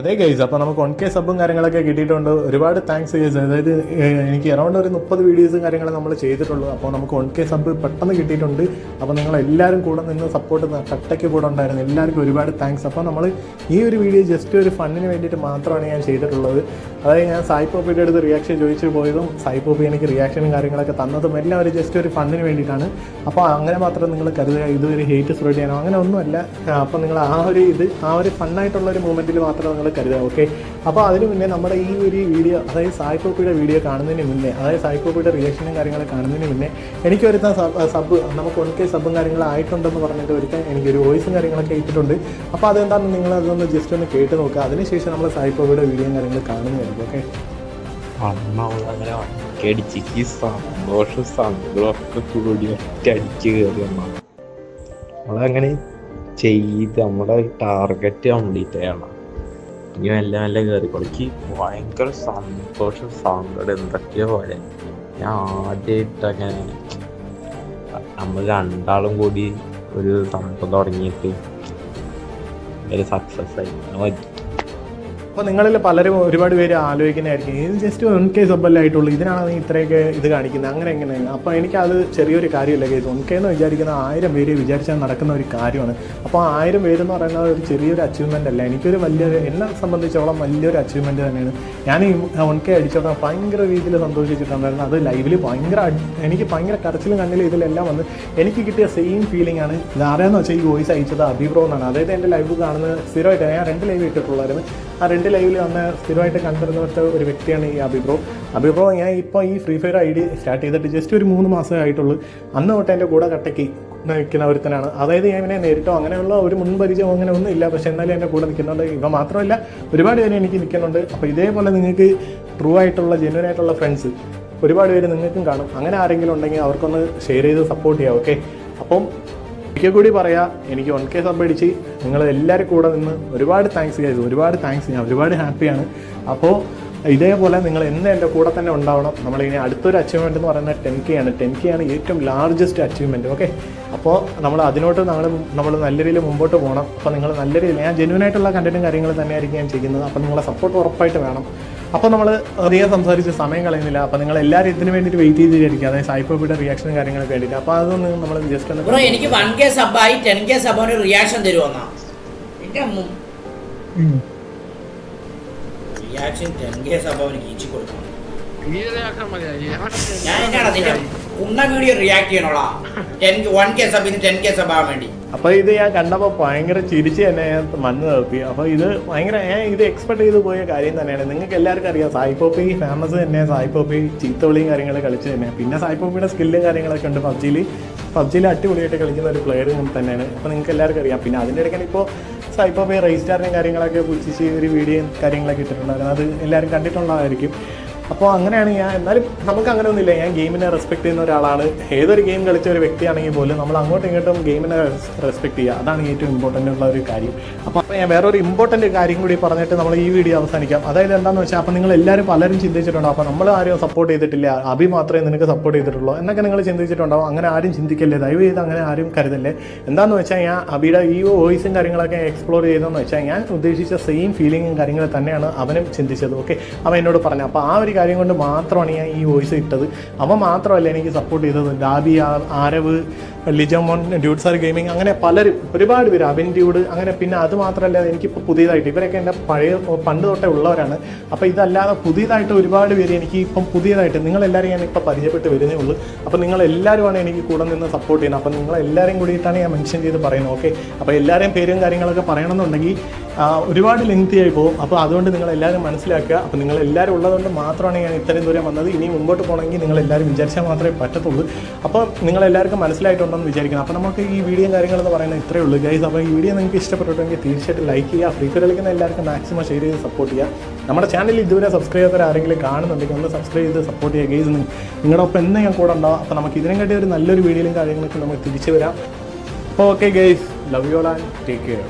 അതെ ഗൈസ് അപ്പോൾ നമുക്ക് വൺ കെ സബും കാര്യങ്ങളൊക്കെ കിട്ടിയിട്ടുണ്ട്. ഒരുപാട് താങ്ക്സ് ഗൈസ് അതായത് എനിക്ക് അറൗണ്ട് ഒരു മുപ്പത് വീഡിയോസും കാര്യങ്ങളും നമ്മൾ ചെയ്തിട്ടുള്ളൂ. അപ്പോൾ നമുക്ക് വൺ കെ സബ് പെട്ടെന്ന് കിട്ടിയിട്ടുണ്ട്. അപ്പോൾ നിങ്ങൾ എല്ലാവരും കൂടെ നിന്ന് സപ്പോർട്ട് കട്ടയ്ക്ക് കൂടെ ഉണ്ടായിരുന്നു. എല്ലാവർക്കും ഒരുപാട് താങ്ക്സ് അപ്പോൾ നമ്മൾ ഈ ഒരു വീഡിയോ ജസ്റ്റ് ഒരു ഫണ്ണിന് വേണ്ടിയിട്ട് മാത്രമാണ് ഞാൻ ചെയ്തിട്ടുള്ളത്. അതായത് ഞാൻ സായി പോപ്പിയുടെ അടുത്ത് റിയാക്ഷൻ ചോദിച്ചു പോയതും സായി പോപ്പി എനിക്ക് റിയാക്ഷനും കാര്യങ്ങളൊക്കെ തന്നതും എല്ലാം ഒരു ജസ്റ്റ് ഒരു ഫണ്ടിന് വേണ്ടിയിട്ടാണ്. അപ്പോൾ അങ്ങനെ മാത്രം നിങ്ങൾ കരുതുക ഇതൊരു ഹേറ്റ് സ്പ്രെഡ് ചെയ്യാനോ അങ്ങനെ ഒന്നുമല്ല. അപ്പോൾ നിങ്ങൾ ആ ഒരു ഇത് ആ ഒരു ഫണ്ണായിട്ടുള്ള ഒരു മൂമെന്റിൽ മാത്രം നിങ്ങൾ കരുതുക ഓക്കെ അപ്പോൾ അതിന് മുന്നേ നമ്മുടെ ഈ ഒരു വീഡിയോ അതായത് സായി പോപ്പിയുടെ വീഡിയോ കാണുന്നതിന് മുന്നേ അതായത് സായി പോപ്പിയുടെ റിയാക്ഷനും കാര്യങ്ങളും കാണുന്നതിന് മുന്നേ എനിക്ക് ഒരുത്ത സബ് നമുക്ക് വൺ കെ സബും കാര്യങ്ങളും ആയിട്ടുണ്ടെന്ന് പറഞ്ഞിട്ട് ഒരുത്തൻ എനിക്കൊരു വോയിസും കാര്യങ്ങളൊക്കെ ഇട്ടിട്ടുണ്ട്. അപ്പോൾ അതെന്താണെന്ന് നിങ്ങൾ അതൊന്ന് ജസ്റ്റ് ഒന്ന് കേട്ട് നോക്കുക. അതിനുശേഷം നമ്മൾ സായി പോപ്പിയുടെ വീഡിയോയും കാര്യങ്ങൾ കാണുന്നതായിരിക്കും അവളങ്ങനെ അടിച്ച് ഈ സന്തോഷ സന്തോഷമൊക്കെ കൂടി ഒറ്റ അടിച്ച് കയറി അമ്മ നമ്മളങ്ങനെ ചെയ്ത് നമ്മുടെ ടാർഗറ്റ് കംപ്ലീറ്റ് ചെയ്യണം. എല്ലാം മെല്ലെ കയറി എനിക്ക് ഭയങ്കര സന്തോഷം സങ്കടം എന്തൊക്കെയോ പോലെ. ഞാൻ ആദ്യമായിട്ട് അങ്ങനെ നമ്മൾ രണ്ടാളും കൂടി ഒരു സംഭവം തുടങ്ങിയിട്ട് ഒരു സക്സസ് ആയി. അപ്പോൾ നിങ്ങളിൽ പലരും ഒരുപാട് പേര് ആലോചിക്കുന്നതായിരിക്കും. ഇത് ജസ്റ്റ് വൺ കെ സബ്ബല്ലേ ആയിട്ടുള്ളൂ ഇതിനാണ് നീ ഇത്രയൊക്കെ ഇത് കാണിക്കുന്നത്. അങ്ങനെ എങ്ങനെ അപ്പോൾ എനിക്കത് ചെറിയൊരു കാര്യമല്ല കേസ് വൺ കെ എന്ന് വിചാരിക്കുന്ന ആയിരം പേര് വിചാരിച്ചാൽ നടക്കുന്ന ഒരു കാര്യമാണ്. അപ്പോൾ ആയിരം പേര് എന്ന് പറയുന്നത് ഒരു ചെറിയൊരു അച്ചീവ്മെന്റ് അല്ല. എനിക്കൊരു വലിയൊരു എന്നെ സംബന്ധിച്ചോളം വലിയൊരു അച്ചീവ്മെന്റ് തന്നെയാണ്. ഞാൻ ഈ വൺ കെ അടിച്ചോളാം ഭയങ്കര രീതിയിൽ സന്തോഷിച്ചിട്ടുണ്ടായിരുന്നു അത് ലൈവിൽ ഭയങ്കര എനിക്ക് ഭയങ്കര കരച്ചിലും കണ്ണിലും ഇതിലെല്ലാം വന്ന് എനിക്ക് കിട്ടിയ സെയിം ഫീലിംഗ് ആണ്. ഇത് ആരാന്ന് വെച്ചാൽ ഈ വോയിസ് അയച്ചത് അഭിപ്രോ എന്നാണ്. അതായത് എന്റെ ലൈവ് കാണുന്നത് സ്ഥിരമായിട്ട് ഞാൻ രണ്ട് ലൈവ് ഇട്ടിട്ടുള്ളായിരുന്നു. ആ രണ്ട് ലൈവിൽ വന്ന് സ്ഥിരമായിട്ട് കണ്ടിരുന്ന ഒരു വ്യക്തിയാണ് ഈ അഭിപ്രോ അഭിപ്രോ ഞാൻ ഇപ്പോൾ ഈ free fire I D start ചെയ്തിട്ട് ജസ്റ്റ് ഒരു മൂന്ന് മാസമേ ആയിട്ടുള്ളൂ. അന്ന് തൊട്ട് എന്റെ കൂടെ കട്ടയ്ക്ക് നിൽക്കുന്ന ഒരുത്തനാണ്. അതായത് ഞാൻ ഇവനെ നേരിട്ടോ അങ്ങനെയുള്ള ഒരു മുൻപരിചയം അങ്ങനെ ഒന്നും ഇല്ല. പക്ഷെ എന്നാലും എന്റെ കൂടെ നിൽക്കുന്നുണ്ട്. ഇവ മാത്രമല്ല ഒരുപാട് പേര് എനിക്ക് നിൽക്കുന്നുണ്ട്. അപ്പോൾ ഇതേപോലെ നിങ്ങൾക്ക് ട്രൂ ആയിട്ടുള്ള ജെന്വൻ ആയിട്ടുള്ള ഫ്രണ്ട്സ് ഒരുപാട് പേര് നിങ്ങൾക്കും കാണും. അങ്ങനെ ആരെങ്കിലും ഉണ്ടെങ്കിൽ അവർക്കൊന്ന് ഷെയർ ചെയ്ത് സപ്പോർട്ട് ചെയ്യാം ഓക്കെ അപ്പം ഒരിക്കൽ കൂടി പറയാം എനിക്ക് വൺ കെ സബ് അടിച്ച് നിങ്ങൾ എല്ലാവരും കൂടെ നിന്ന് ഒരുപാട് താങ്ക്സ് ഗൈസ് ഒരുപാട് താങ്ക്സ് ഞാൻ ഒരുപാട് ഹാപ്പിയാണ് അപ്പോൾ ഇതേപോലെ നിങ്ങൾ എന്നെ എന്റെ കൂടെ തന്നെ ഉണ്ടാവണം. നമ്മളിങ്ങനെ അടുത്തൊരു അച്ചീവ്മെന്റ് എന്ന് പറയുന്നത് ടെൻ കെ ആണ്. ടെൻ കെ ആണ് ഏറ്റവും ലാർജസ്റ്റ് അച്ചീവ്മെന്റ് ഓക്കെ അപ്പോൾ നമ്മൾ അതിനോട്ട് നമ്മൾ നമ്മൾ നല്ല രീതിയിൽ മുമ്പോട്ട് പോകണം. അപ്പോൾ നിങ്ങൾ നല്ല രീതിയിൽ ഞാൻ ജെന്യൂനായിട്ടുള്ള കണ്ടന്റും കാര്യങ്ങളും തന്നെയായിരിക്കും ഞാൻ ചെയ്യുന്നത്. അപ്പോൾ നിങ്ങളെ സപ്പോർട്ട് ഉറപ്പായിട്ട് വേണം. അപ്പോൾ നമ്മൾ അധികം സംസാരിച്ച് സമയം കളയുന്നില്ല. അപ്പോൾ നിങ്ങൾ എല്ലാവരും ഇതിന് വേണ്ടിയിട്ട് വെയിറ്റ് ചെയ്തിരിക്കുക അതായത് സായിപ്പോയുടെ റിയാക്ഷനും കാര്യങ്ങളൊക്കെ വേണ്ടിയിട്ട്. അപ്പോൾ അതൊന്ന് നമ്മൾ ജസ്റ്റ് ഒന്ന് ബ്രോ എനിക്ക് വൺ കെ സബായി ടെൻ കെ സബാന് റിയാക്ഷൻ തരുമെന്നാ റിയാക്ഷൻ ടെൻ കെ സബാവിന് കീച്ചി കൊടുക്കണം. വേണ്ടി. അപ്പോൾ ഇത് ഞാൻ കണ്ടപ്പോ ഭയങ്കര ചിരിച്ച് തന്നെ ഞാൻ മണ്ണ് നിർത്തി. അപ്പൊ ഇത് ഭയങ്കര ഞാൻ ഇത് എക്സ്പെക്ട് ചെയ്ത് പോയ കാര്യം തന്നെയാണ്. നിങ്ങൾക്ക് എല്ലാവർക്കും അറിയാം സായിപ്പോപ്പി ഫേമസ് തന്നെ. സായിപ്പോപ്പി ചീത്തവിളിയും കാര്യങ്ങൾ കളിച്ച് തന്നെ. പിന്നെ സായിപ്പോപ്പിയുടെ സ്കില്ലും കാര്യങ്ങളൊക്കെ ഉണ്ട്. പബ്ജിയിൽ പബ്ജിയിൽ അടിപൊളിയായിട്ട് കളിക്കുന്ന ഒരു പ്ലെയർ തന്നെയാണ്. അപ്പോൾ നിങ്ങൾക്ക് എല്ലാവർക്കും അറിയാം. പിന്നെ അതിന്റെ ഇടയ്ക്കാണ് ഇപ്പോൾ സായിപ്പോപ്പി റെജിസ്റ്ററിനും കാര്യങ്ങളൊക്കെ പുച്ഛിച്ച് ഒരു വീഡിയോയും കാര്യങ്ങളൊക്കെ ഇട്ടിട്ടുണ്ടായിരുന്നു അത് എല്ലാവരും കണ്ടിട്ടുള്ളതായിരിക്കും. അപ്പോൾ അങ്ങനെയാണ് ഞാൻ എന്നാലും നമുക്ക് അങ്ങനെ ഒന്നുമില്ല. ഞാൻ ഗെയിമിനെ റെസ്പെക്ട് ചെയ്യുന്ന ഒരാളാണ്. ഏതൊരു ഗെയിം കളിച്ച ഒരു വ്യക്തിയാണെങ്കിൽ പോലും നമ്മൾ അങ്ങോട്ടും ഇങ്ങോട്ടും ഗെയിമിനെ റെസ്പെക്ട് ചെയ്യുക. അതാണ് ഏറ്റവും ഇമ്പോർട്ടന്റ് ഉള്ള ഒരു കാര്യം. അപ്പോൾ ഞാൻ വേറൊരു ഇമ്പോർട്ടന്റ് കാര്യം കൂടി പറഞ്ഞിട്ട് നമ്മൾ ഈ വീഡിയോ അവസാനിക്കാം. അതായത് എന്താണെന്ന് വെച്ചാൽ അപ്പോൾ നിങ്ങൾ എല്ലാവരും പലരും ചിന്തിച്ചിട്ടുണ്ടോ അപ്പോൾ നമ്മൾ ആരും സപ്പോർട്ട് ചെയ്തിട്ടില്ല. അഭി മാത്രമേ നിനക്ക് സപ്പോർട്ട് ചെയ്തിട്ടുള്ളൂ. എന്നൊക്കെ നിങ്ങൾ ചിന്തിച്ചിട്ടുണ്ടാവും. അങ്ങനെ ആരും ചിന്തിക്കല്ലേ? ദയവ് ചെയ്ത് അങ്ങനെ ആരും കരുതല്ലേ? എന്താണെന്ന് വെച്ചാൽ ഞാൻ അബിയുടെ ഈ വോയിസും കാര്യങ്ങളൊക്കെ എക്സ്പ്ലോർ ചെയ്തതെന്ന് വെച്ചാൽ ഞാൻ ഉദ്ദേശിച്ച സെയിം ഫീലിങ്ങും കാര്യങ്ങൾ തന്നെയാണ് അവനും ചിന്തിച്ചത്. ഓക്കെ അവൻ എന്നോട് പറഞ്ഞു അപ്പോൾ ആ ഒരു കാര്യം കൊണ്ട് മാത്രമാണ് ഞാൻ ഈ വോയിസ് ഇട്ടത്. അവൻ മാത്രമല്ല എനിക്ക് സപ്പോർട്ട് ചെയ്തത്. ഡാബി ആരവ് ലിജമോൻ ഡ്യൂട്ട് സാർ ഗെയിമിംഗ് അങ്ങനെ പലരും ഒരുപാട് പേര് അബിൻ ഡ്യൂഡ് അങ്ങനെ പിന്നെ അത് മാത്രമല്ല എനിക്കിപ്പോൾ പുതിയതായിട്ട് ഇവരൊക്കെ എന്റെ പഴയ പണ്ട് തൊട്ടേ ഉള്ളവരാണ്. അപ്പോൾ ഇതല്ലാതെ പുതിയതായിട്ട് ഒരുപാട് പേര് എനിക്ക് ഇപ്പം പുതിയതായിട്ട് നിങ്ങളെല്ലാവരും ഞാൻ ഇപ്പോൾ പരിചയപ്പെട്ട് വരുന്നേ ഉള്ളൂ. അപ്പോൾ നിങ്ങളെല്ലാവരുമാണ് എനിക്ക് കൂടെ നിന്ന് സപ്പോർട്ട് ചെയ്യുന്നത്. അപ്പോൾ നിങ്ങളെല്ലാവരും കൂടിയിട്ടാണ് ഞാൻ മെൻഷൻ ചെയ്ത് പറയുന്നത്. ഓക്കെ അപ്പോൾ എല്ലാവരെയും പേരും കാര്യങ്ങളൊക്കെ പറയണമെന്നുണ്ടെങ്കിൽ ഒരുപാട് ലെങ്തി ആയി പോകും. അപ്പോൾ അതുകൊണ്ട് നിങ്ങൾ എല്ലാവരും മനസ്സിലാക്കുക. അപ്പോൾ നിങ്ങൾ എല്ലാവരും ഉള്ളതുകൊണ്ട് മാത്രമാണ് ഞാൻ ഇത്രയും ദൂരം വന്നത്. ഇനി മുമ്പോട്ട് പോകണമെങ്കിൽ നിങ്ങൾ എല്ലാവരും വിചാരിച്ചാൽ മാത്രമേ പറ്റത്തുള്ളൂ. അപ്പോൾ നിങ്ങൾ എല്ലാവർക്കും മനസ്സിലായിട്ടുണ്ടെന്ന് വിചാരിക്കണം അപ്പോൾ നമുക്ക് ഈ വീഡിയോ കാര്യങ്ങളെന്ന് പറയുന്നത് ഇത്രയേ ഉള്ളൂ. ഗൈസ് അപ്പോൾ ഈ വീഡിയോ നിങ്ങൾക്ക് ഇഷ്ടപ്പെട്ടിട്ടുണ്ടെങ്കിൽ തീർച്ചയായിട്ടും ലൈക്ക് ചെയ്യുക. ഫ്രീ ഫയർ കളിക്കുന്ന എല്ലാവർക്കും മാക്സിമം ഷെയർ ചെയ്ത് സപ്പോർട്ട് ചെയ്യുക. നമ്മുടെ ചാനൽ ഇതുവരെ സബ്സ്ക്രൈബ് ചെയ്ത ആരെങ്കിലും കാണുന്നുണ്ടെങ്കിൽ ഒന്ന് സബ്സ്ക്രൈബ് ചെയ്ത് സപ്പോർട്ട് ചെയ്യുക. ഗൈസ് നിങ്ങളുടെ ഒപ്പം എന്ന് ഞാൻ കൂടെ ഉണ്ടാവും. അപ്പോൾ നമുക്ക് ഇതിനെ കാട്ടി ഒരു നല്ലൊരു വീഡിയോയിലും കാര്യങ്ങളൊക്കെ നമുക്ക് തിരിച്ചു വരാം. Okay guys love you all and take care